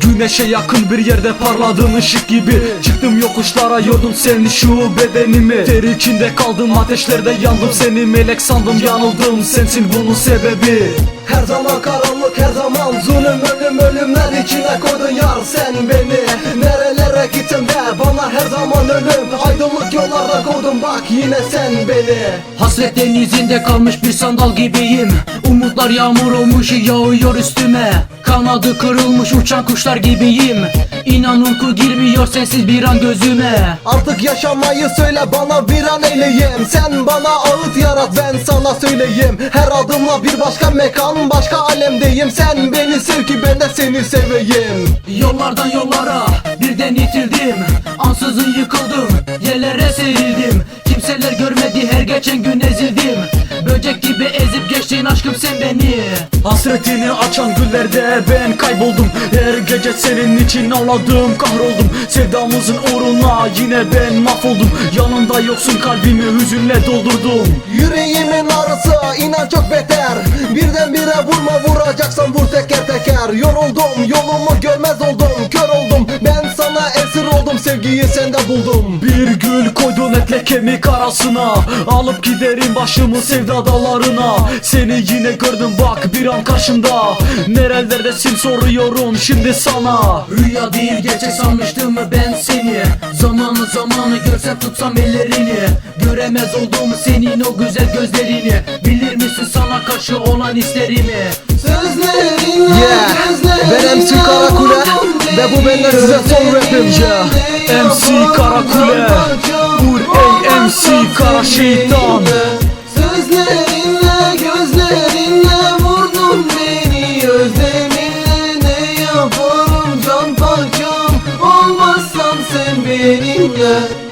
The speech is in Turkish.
Güneşe yakın bir yerde parladığın ışık gibi Çıktım yokuşlara yordum seni şu bedenimi Ter içinde kaldım ateşlerde yandım Seni melek sandım yanıldım sensin bunun sebebi Her zaman karanlık her zaman zulüm ölüm ölümler içine koydun yar sen beni Nerelere ölüm Aydınlık yollarda koydun bak yine sen beni. Hasret denizinde kalmış bir sandal gibiyim. Umutlar yağmur olmuş yağıyor üstüme. Kanadı kırılmış uçan kuşlar gibiyim. İnan uyku girmiyor sensiz bir an gözüme. Artık yaşamayı söyle bana bir an eyleyim Sen bana ağıt yarat ben sana söyleyeyim. Her adımla bir başka mekan başka alemdeyim. Sen beni sev ki ben de seni seveyim. Yollardan yollara birden itildim Ansızın yıkıldım yerlere serildim. Kimseler görmedi her geçen gün ezildim. Böcek gibi ezip geçtin aşkım sen beni. Hasretini açan güllerde ben kayboldum. Her gece senin için ağladım kahroldum. Sevdamızın uğruna yine ben mahvoldum. Yanında yoksun kalbimi hüzünle doldurdum. Yüreğimin ağrısı inan çok beter. Birdenbire vurma vuracaksan vur teker teker. Yoruldum yolumu görmez oldum sevgiyi sende buldum. Bir gül koydun etle kemik arasına. Alıp giderim başımı sevda dallarına. Seni yine gördüm bak bir an karşımda. Nerelerdesin soruyorum şimdi sana. Rüya değil gerçek sanmıştım ben seni? Zamanı zamanı görsem tutsam ellerini. Göremez oldum senin o güzel gözlerini. Bilir misin sana karşı olan hislerimi? Sözlerinle Yeah, ben MC Karakule ve bu benden size son rapim yeah. MC Karakule, vur ey MC Kara Şeytan. Sözlerinle gözlerinle vurdun beni. Özleminle ne yaparım can parçam? Olmazsan sen benimle